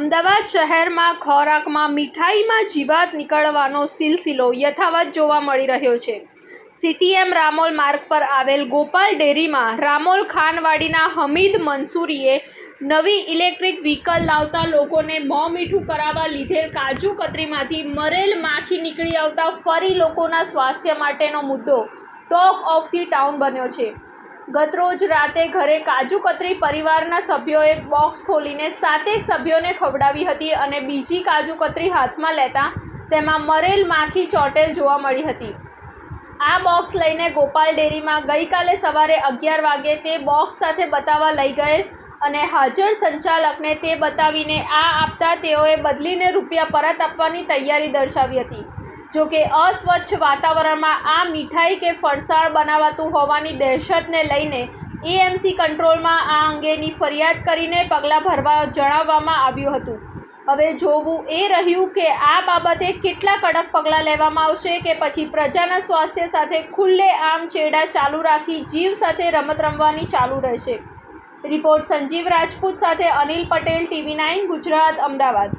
અમદાવાદ શહેરમાં ખોરાકમાં મીઠાઈમાં જીવાત નીકળવાનો સિલસિલો યથાવત જોવા મળી રહ્યો છે. સીટીએમ રામોલ માર્ગ પર આવેલ ગોપાલ ડેરીમાં રામોલ ખાનવાડીના હમીદ મંસૂરીએ નવી ઇલેક્ટ્રિક વ્હીકલ લાવતા લોકોને મોં મીઠું કરાવવા લીધેલ કાજુ કતરીમાંથી મરેલ માખી નીકળી આવતા ફરી લોકોના સ્વાસ્થ્ય માટેનો મુદ્દો ટોક ઓફ ધી ટાઉન બન્યો છે. ગતરોજ રાતે ઘરે કાજુ કતરી પરિવારના સભ્યોએ બોક્સ ખોલીને સાતેક સભ્યોને ખવડાવી હતી અને બીજી કાજુ કતરી હાથમાં લેતા તેમાં મરેલ માખી ચોટેલ જોવા મળી હતી. આ બોક્સ લઈને ગોપાલ ડેરીમાં ગઈકાલે સવારે અગિયાર વાગે તે બોક્સ સાથે બતાવવા લઈ ગયેલ અને હાજર સંચાલકને તે બતાવીને આ આપતા તેઓએ બદલીને રૂપિયા પરત આપવાની તૈયારી દર્શાવી હતી. જો કે અસ્વચ્છ વાતાવરણમાં આ મીઠાઈ કે ફરસાણ બનાવાતું હોવાની દહેશતને લઈને એએમસી કંટ્રોલમાં આ અંગેની ફરિયાદ કરીને પગલાં ભરવા જણાવવામાં આવ્યું હતું. હવે જોવું એ રહ્યું કે આ બાબતે કેટલા કડક પગલાં લેવામાં આવશે કે પછી પ્રજાના સ્વાસ્થ્ય સાથે ખુલ્લે આમ ચેડા ચાલુ રાખી જીવ સાથે રમત રમવાની ચાલુ રહેશે. રિપોર્ટ સંજીવ રાજપૂત સાથે અનિલ પટેલ, ટીવી નાઇન, ગુજરાત, અમદાવાદ.